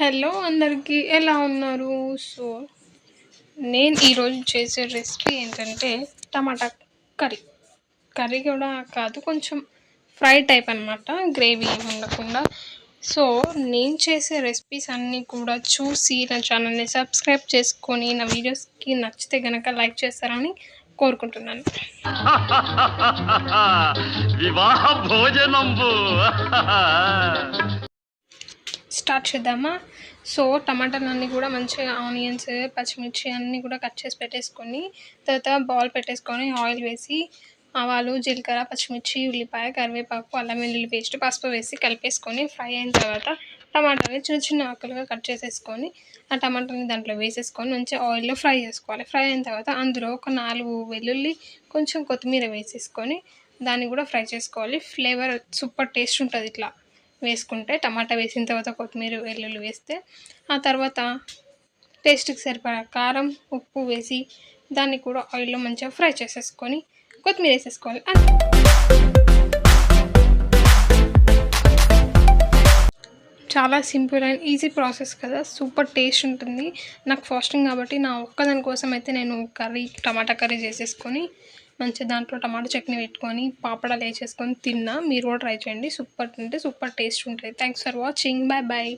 Hello అందరికీ ఎలా ఉన్నారు? సో నేను ఈరోజు చేసే రెసిపీ ఏంటంటే టమాటా కర్రీ. కర్రీ కూడా కాదు కొంచెం ఫ్రై టైప్ అనమాట గ్రేవీ ఉండకుండా. సో నేను చేసే రెసిపీస్ అన్నీ కూడా చూసి నా ఛానల్ని సబ్స్క్రైబ్ చేసుకొని నా వీడియోస్కి నచ్చితే కనుక లైక్ చేస్తారని కోరుకుంటున్నాను. వివాహ భోజనంబు. స్టార్ట్ చేద్దామా? సో టమాటాలన్నీ కూడా మంచిగా ఆనియన్స్ పచ్చిమిర్చి అన్నీ కూడా కట్ చేసి పెట్టేసుకొని తర్వాత బాల్ పెట్టేసుకొని ఆయిల్ వేసి ఆవాలు జీలకర్ర పచ్చిమిర్చి ఉల్లిపాయ కరివేపాకు అల్లం వెల్లుల్లి పేస్ట్ పసుపు వేసి కలిపేసుకొని ఫ్రై అయిన తర్వాత టమాటాని చిన్న చిన్న ఆకులుగా కట్ చేసేసుకొని ఆ టమాటాని దాంట్లో వేసేసుకొని మంచిగా ఆయిల్లో ఫ్రై చేసుకోవాలి. ఫ్రై అయిన తర్వాత అందులో ఒక నాలుగు వెల్లుల్లి కొంచెం కొత్తిమీర వేసేసుకొని దాన్ని కూడా ఫ్రై చేసుకోవాలి. ఫ్లేవర్ సూపర్ టేస్ట్ ఉంటుంది ఇట్లా. వేసుకుంటే టమాటా వేసిన తర్వాత కొత్తిమీర వెల్లుల్లి వేస్తే ఆ తర్వాత టేస్ట్కి సరిపడా కారం ఉప్పు వేసి దాన్ని కూడా ఆయిల్లో మంచిగా ఫ్రై చేసేసుకొని కొత్తిమీర వేసేసుకోవాలి. చాలా సింపుల్ అండ్ ఈజీ ప్రాసెస్ కదా. సూపర్ టేస్ట్ ఉంటుంది. నాకు ఫాస్టింగ్ కాబట్టి నా ఒక్కదాని కోసం అయితే నేను కర్రీ టమాటా కర్రీ చేసేసుకొని మంచిగా దాంట్లో టమాటా చట్నీ పెట్టుకొని పాపడాలు వేసేసుకొని తిన్నా. మీరు కూడా ట్రై చేయండి. సూపర్ అంటే సూపర్ టేస్ట్ ఉంటుంది. Thanks for watching bye bye